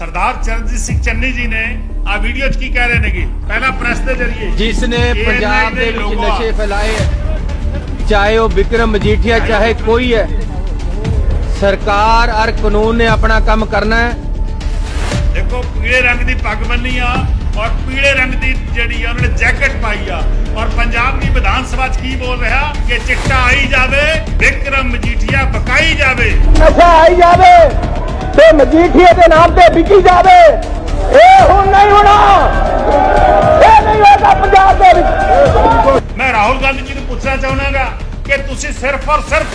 ਸਰਦਾਰ ਚਰਨਜੀਤ ਸਿੰਘ ਚੰਨੀ ਜੀ ਨੇ ਆ ਵੀਡੀਓ 'ਚ ਕੀ ਕਹਿ ਰਹੇ ਨੇਗੇ? ਪਹਿਲਾਂ ਪ੍ਰੈਸ ਦੇ ਜ਼ਰੀਏ। ਜਿਸ ਨੇ ਪੰਜਾਬ ਦੇ ਵਿੱਚ। ਨਸ਼ੇ ਫੈਲਾਏ ਹੈ ਚਾਹੇ ਉਹ ਵਿਕਰਮ ਮਜੀਠੀਆ ਚਾਹੇ ਕੋਈ ਹੈ ਸਰਕਾਰ ਔਰ ਕਾਨੂੰਨ ਨੇ ਆਪਣਾ ਕੰਮ ਕਰਨਾ ਹੈ। ਦੇਖੋ ਪੀਲੇ ਰੰਗ ਦੀ ਪੱਗ ਬੰਨੀ ਆ ਔਰ ਪੀਲੇ ਰੰਗ ਦੀ ਜਿਹੜੀ ਆ ਉਹਨਾਂ ਨੇ ਜੈਕਟ ਪਾਈ ਆ। ਔਰ ਪੰਜਾਬ ਦੀ ਵਿਧਾਨ ਸਭਾ 'ਚ ਕੀ ਬੋਲ ਰਿਹਾ? ਕਿ ਚਿੱਟਾ ਆਈ ਜਾਵੇ ਵਿਕਰਮ ਮਜੀਠੀਆ ਬਕਾਈ ਜਾਵੇ। ਨਸ਼ਾ ਆਈ ਜਾਵੇ। ਤੇ ਮਜੀਠੀਏ ਦੇ ਨਾਮ ਤੇ ਵਿਕੀ ਜਾਵੇ। ਇਹ ਹੁਣ ਨਹੀਂ ਹੋਣਾ। ਇਹ ਨਹੀਂ ਹੋਏਗਾ ਪੰਜਾਬ ਦੇ ਵਿੱਚ। ਮੈਂ ਰਾਹੁਲ ਗਾਂਧੀ ਜੀ ਨੂੰ ਪੁੱਛਣਾ ਚਾਹੁੰਦਾਗਾ ਕਿ ਤੁਸੀਂ ਸਿਰਫ ਔਰ ਸਿਰਫ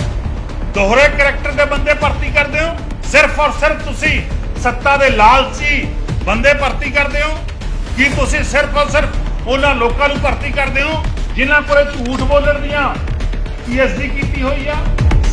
ਦੋਹਰੇ ਕਰੈਕਟਰ ਦੇ ਬੰਦੇ ਭਰਤੀ ਕਰਦੇ ਹੋ? ਸਿਰਫ ਔਰ ਸਿਰਫ ਤੁਸੀਂ ਸੱਤਾ ਦੇ ਲਾਲਚੀ ਬੰਦੇ ਭਰਤੀ ਕਰਦੇ ਹੋ? ਕੀ ਤੁਸੀਂ ਸਿਰਫ ਔਰ ਸਿਰਫ ਉਹਨਾਂ ਲੋਕਾਂ ਨੂੰ ਭਰਤੀ ਕਰਦੇ ਹੋ ਜਿਨ੍ਹਾਂ ਕੋਲ ਝੂਠ ਬੋਲਣ ਦੀਆਂ ਪੀਐਚਡੀ ਕੀਤੀ ਹੋਈ ਆ?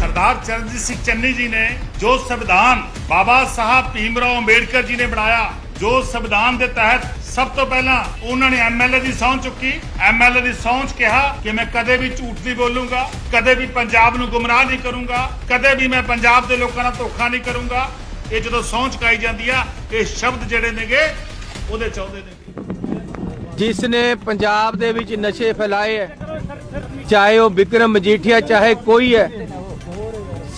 ਸਰਦਾਰ ਚਰਨਜੀਤ ਸਿੰਘ ਚੰਨੀ ਜੀ ਨੇ ਜੋ ਸੰਵਿਧਾਨ ਬਾਬਾ ਸਾਹਿਬ ਭੀਮਰਾਓ ਅੰਬੇਡਕਰ ਜੀ ਨੇ ਬਣਾਇਆ, ਜੋ ਸੰਵਿਧਾਨ ਦੇ ਤਹਿਤ ਸਭ ਤੋਂ ਪਹਿਲਾਂ ਉਹਨਾਂ ਨੇ ਐਮਐਲਏ ਦੀ ਸਹੁੰ ਚੁੱਕੀ। ਐਮਐਲਏ ਦੀ ਸਹੁੰ 'ਚ ਕਿਹਾ ਕਿ ਮੈਂ ਕਦੇ ਵੀ ਝੂਠ ਨਹੀਂ ਬੋਲੂੰਗਾ, ਕਦੇ ਵੀ ਪੰਜਾਬ ਨੂੰ ਗੁੰਮਰਾਹ ਨਹੀਂ ਕਰੂੰਗਾ, ਕਦੇ ਵੀ ਮੈਂ ਪੰਜਾਬ ਦੇ ਲੋਕਾਂ ਨਾਲ ਧੋਖਾ ਨਹੀਂ ਕਰੂੰਗਾ। ਇਹ ਜਦੋਂ ਸਹੁੰ ਚੁਕਾਈ ਜਾਂਦੀ ਆ, ਇਹ ਸ਼ਬਦ ਜਿਹੜੇ ਨੇਗੇ, ਉਹਦੇ ਚਾਹੁੰਦੇ ਨੇ ਜਿਸ ਨੇ ਪੰਜਾਬ ਦੇ ਵਿੱਚ ਨਸ਼ੇ ਫੈਲਾਏ ਹੈ, ਚਾਹੇ ਉਹ ਵਿਕਰਮ ਮਜੀਠੀਆ, ਚਾਹੇ ਕੋਈ ਹੈ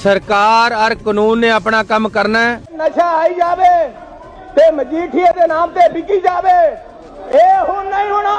ਸਰਕਾਰ ਔਰ ਕਾਨੂੰਨ ਨੇ ਆਪਣਾ ਕੰਮ ਕਰਨਾ ਹੈ। ਨਸ਼ਾ ਆਈ ਜਾਵੇ ਤੇ ਮਜੀਠੀਏ ਦੇ ਨਾਮ ਤੇ ਵਿਕੀ ਜਾਵੇ। ਇਹ ਹੁਣ ਨਹੀਂ ਹੋਣਾ।